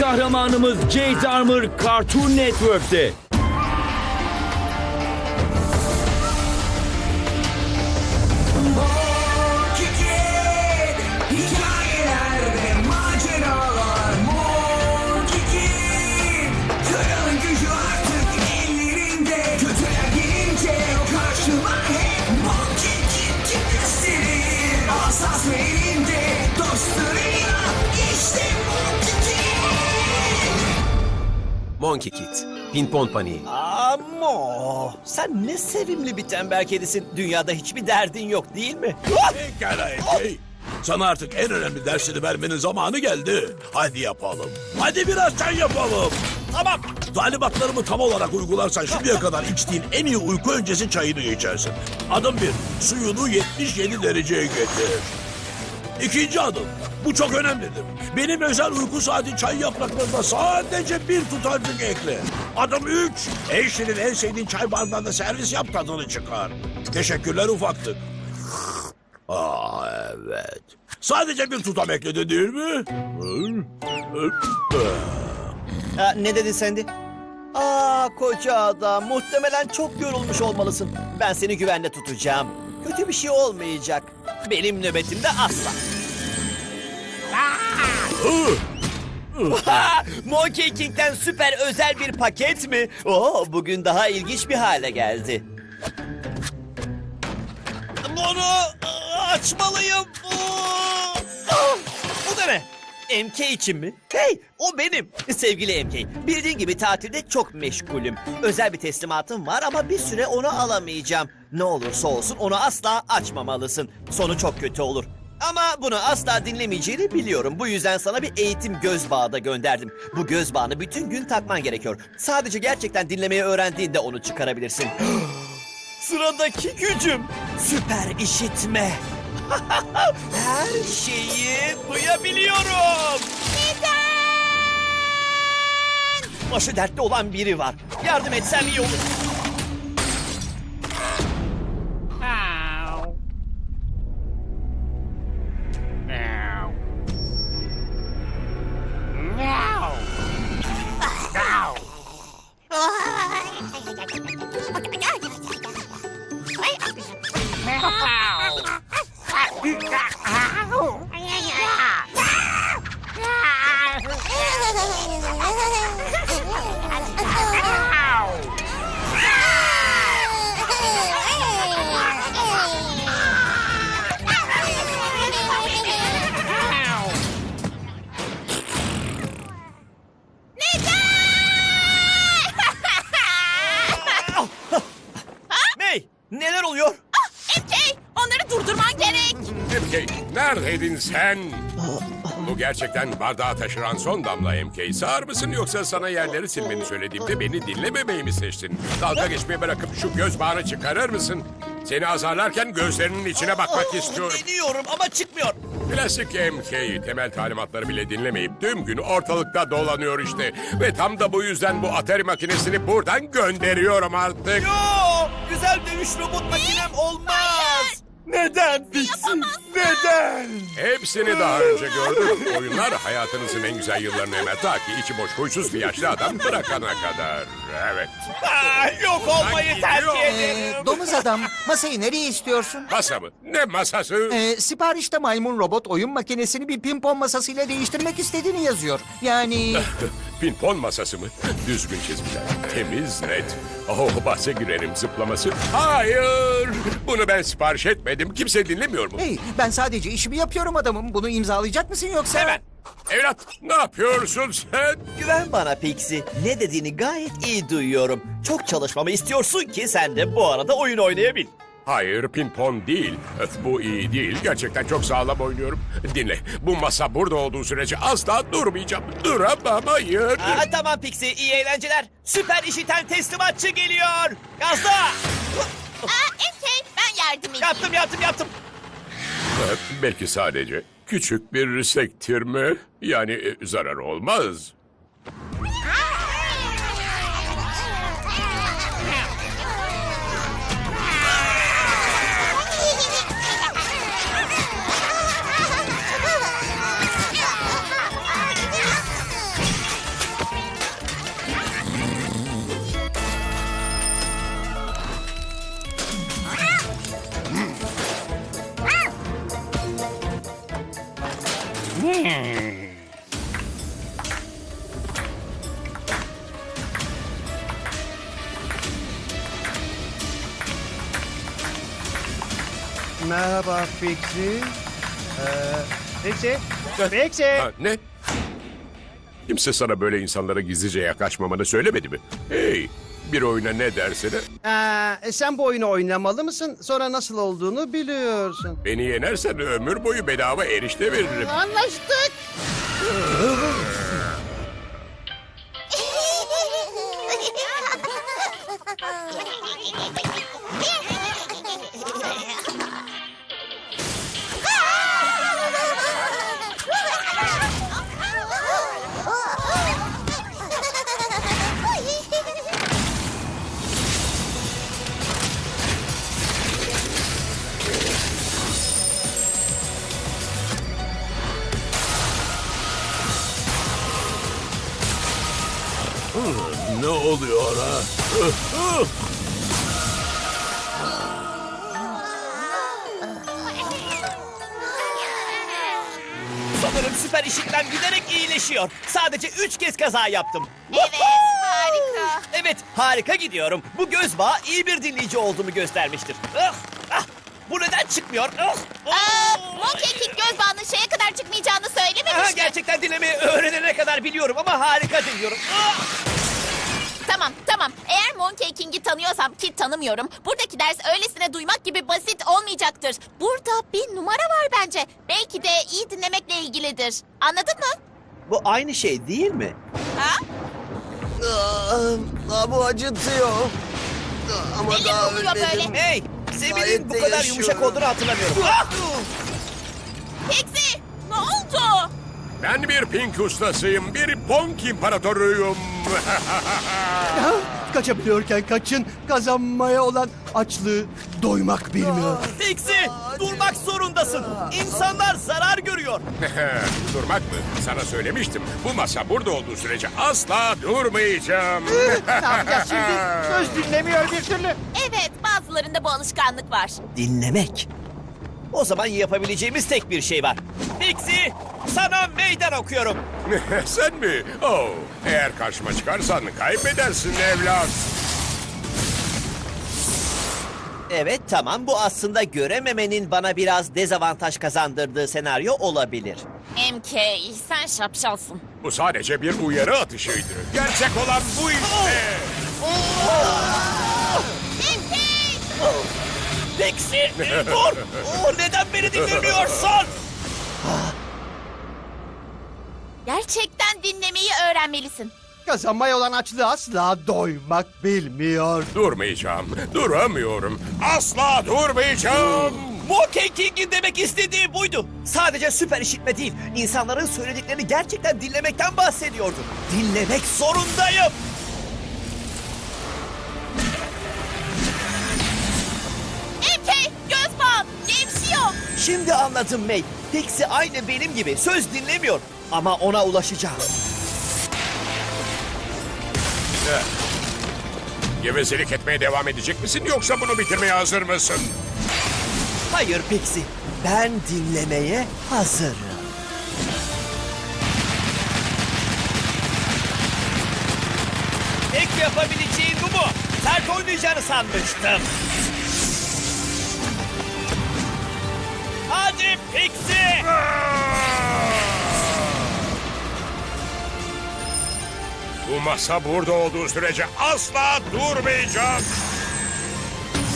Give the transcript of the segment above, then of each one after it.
Kahramanımız Jade Armor Cartoon Network'te. Monkey Kid, Pimpon Paniği. Amo, sen ne sevimli bir tembel kedisin. Dünyada hiçbir derdin yok değil mi? Pekala Epey. Sana artık en önemli dersini vermenin zamanı geldi. Hadi yapalım. Hadi biraz çay yapalım. Tamam. Talimatlarımı tam olarak uygularsan şimdiye kadar içtiğin en iyi uyku öncesi çayını içersin. Adım bir, suyunu 77 dereceye getir. İkinci adım, bu çok önemlidir. Benim özel uyku saati çay yapraklarına sadece bir tutarcık ekle. Adım üç, eşinin en sevdiğin çay bardağında servis yap tadını çıkar. Teşekkürler ufaklık. Aa evet. Sadece bir tutam ekledi değil mi? Ha, ne dedin sen de? Aa koca adam muhtemelen çok yorulmuş olmalısın. Ben seni güvende tutacağım. Kötü bir şey olmayacak. Benim nöbetimde asla. Ha, Monkey King'den süper özel bir paket mi? Oo, bugün daha ilginç bir hale geldi. Bunu aa, açmalıyım. Ah, ne? MK için mi? Hey, o benim. Sevgili MK, bildiğin gibi tatilde çok meşgulüm. Özel bir teslimatım var ama bir süre onu alamayacağım. Ne olursa olsun onu asla açmamalısın. Sonu çok kötü olur. Ama bunu asla dinlemeyeceğini biliyorum. Bu yüzden sana bir eğitim göz bağı da gönderdim. Bu göz bağını bütün gün takman gerekiyor. Sadece gerçekten dinlemeyi öğrendiğinde onu çıkarabilirsin. Sıradaki gücüm süper işitme. Her şeyi duyabiliyorum. Neden? Başı dertte olan biri var. Yardım etsem iyi olur. Neler oluyor? MK, onları durdurman gerek. MK, neredeydin sen? Bu gerçekten bardağı taşıran son damla MK. Sağır mısın yoksa sana yerleri silmeni söylediğimde beni dinlememeyi mi seçtin? Dalga geçmeyi bırakıp şu göz bağını çıkarır mısın? Seni azarlarken gözlerinin içine bakmak istiyorum. Deniyorum ama çıkmıyor. Klasik MK temel talimatları bile dinlemeyip tüm gün ortalıkta dolanıyor işte. Ve tam da bu yüzden bu Atari makinesini buradan gönderiyorum artık. Yo, güzel dövüş robot makinem olmaz. Neden Pixie? Neden? Hepsini daha önce gördüm. Oyunlar hayatınızın en güzel yıllarını emer ta ki içi boş huysuz bir yaşlı adam bırakana kadar. Evet. Aa, yok olmayı tercih ederim. Ee, domuz adam, masayı nereye istiyorsun? Masa mı? Ne masası? Ee, siparişte maymun robot oyun makinesini bir pimpon masasıyla değiştirmek istediğini yazıyor. Yani Pinpon masası mı? Düzgün çizgiler. Temiz, net. Oh bahse girerim zıplaması. Hayır! Bunu ben sipariş etmedim. Kimse dinlemiyor mu? hey ben sadece işimi yapıyorum adamım. Bunu imzalayacak mısın yoksa? Hemen. Evlat ne yapıyorsun sen? Güven bana Pixie. Ne dediğini gayet iyi duyuyorum. Çok çalışmamı istiyorsun ki sen de bu arada oyun oynayabil. Hayır pinpon değil. Öf, Bu iyi değil. Gerçekten çok sağlam oynuyorum. Dinle. Bu masa burada olduğu sürece asla durmayacağım. Duramam hayır. Aa, tamam Pixie iyi eğlenceler. Süper işiten teslimatçı geliyor. Gazla. Aa, MK, ben yardım edeyim. Yaptım yaptım yaptım. Öf, Belki sadece küçük bir sektirme. Yani e, zarar olmaz. Hmm. Merhaba Fikri. Ee, Fikri, ne? Kimse sana böyle insanlara gizlice yaklaşmamanı söylemedi mi? Hey, bir oyuna ne dersene? Ee, sen bu oyunu oynamalı mısın? Sonra nasıl olduğunu biliyorsun. Beni yenersen ömür boyu bedava erişte veririm. Anlaştık. Ne oluyor ha? Sanırım süper işitmem giderek iyileşiyor. Sadece üç kez kaza yaptım. Evet, harika. Evet harika gidiyorum. Bu göz bağı iyi bir dinleyici olduğumu göstermiştir. Ah, ah, bu neden çıkmıyor? Aa, ah. Monkey King göz bağının şeye kadar çıkmayacağını Aha, söylememiş mi? gerçekten dinlemeyi öğrenene kadar biliyorum ama harika dinliyorum. Ah! Tamam, tamam. Eğer Monkey King'i tanıyorsam ki tanımıyorum. Buradaki ders öylesine duymak gibi basit olmayacaktır. Burada bir numara var bence. Belki de iyi dinlemekle ilgilidir. Anladın mı? Bu aynı şey değil mi? Ha? bu acıtıyor. Ama Neler oluyor böyle? Hey, Semin'in Gayet bu kadar yaşıyorum. yumuşak olduğunu hatırlamıyorum. Ah! Pixie, ne oldu? Ben bir pink ustasıyım, bir ponk imparatoruyum. Ha, Kaçabiliyorken kaçın. Kazanmaya olan açlığı doymak bilmiyor. Pixie, durmak zorundasın. İnsanlar zarar görüyor. Durmak mı? Sana söylemiştim. Bu masa burada olduğu sürece asla durmayacağım. ne yapacağız şimdi? Söz dinlemiyor bir türlü. Evet, bazılarında bu alışkanlık var. Dinlemek. O zaman yapabileceğimiz tek bir şey var. Pixie, sana meydan okuyorum. Sen mi? Oh, eğer karşıma çıkarsan kaybedersin evlat. Evet tamam bu aslında görememenin bana biraz dezavantaj kazandırdığı senaryo olabilir. MK, sen şapşalsın. Bu sadece bir uyarı atışıydı. Gerçek olan bu işte. MK! Pixie e, dur! Oo, neden beni dinlemiyorsun? Gerçekten dinlemeyi öğrenmelisin. Kazanmaya olan açlığı asla doymak bilmiyor. Durmayacağım. Duramıyorum. Asla durmayacağım. Monkey King'in demek istediği buydu. Sadece süper işitme değil, insanların söylediklerini gerçekten dinlemekten bahsediyordu. Dinlemek zorundayım. MK, göz bağın, gevşiyor. Şimdi anladım May. Pixie aynı benim gibi söz dinlemiyor. Ama ona ulaşacağım. Gevezelik etmeye devam edecek misin yoksa bunu bitirmeye hazır mısın? Hayır Pixie, ben dinlemeye hazırım. Tek yapabileceğin bu mu? Sert oynayacağını sanmıştım. Hadi Pixie! Bu masa burada olduğu sürece asla durmayacağım.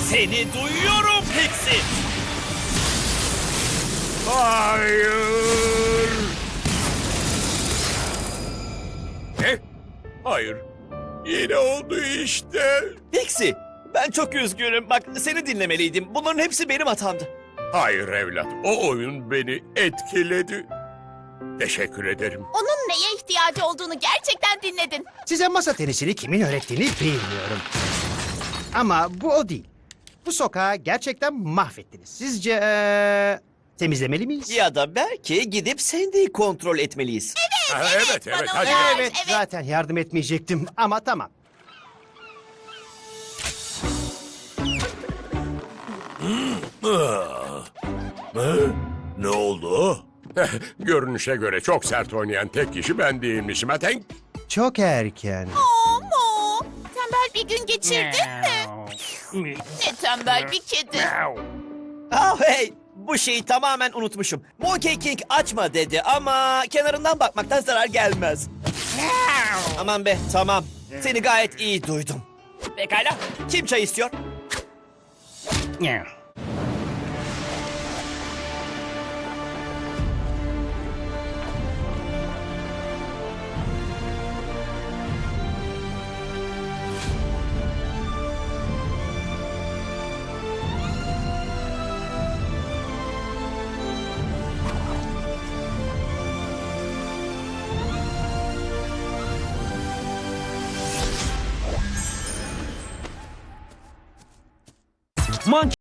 Seni duyuyorum Pixie. Hayır. Ne? Hayır. Yine oldu işte. Pixie, ben çok üzgünüm. Bak seni dinlemeliydim. Bunların hepsi benim hatamdı. Hayır evlat. O oyun beni etkiledi. Teşekkür ederim. Onun neye ihtiyacı olduğunu gerçekten dinledin. Size masa tenisini kimin öğrettiğini bilmiyorum. Ama bu o değil. Bu sokağı gerçekten mahvettiniz. Sizce eee, temizlemeli miyiz? Ya da belki gidip Sandy'yi kontrol etmeliyiz. Ha, evet evet bana hadi. uyar. Evet, Evet. zaten yardım etmeyecektim ama tamam. Ne Görünüşe göre çok sert oynayan tek kişi ben değilmişim. Ha, Tank? Çok erken. Mo, tembel bir gün geçirdin mi? Ne tembel bir kedi. Ah hey, bu şeyi tamamen unutmuşum. Monkey King açma dedi ama kenarından bakmaktan zarar gelmez. Aman be, tamam. Seni gayet iyi duydum. Pekala, kim çay istiyor? Monkey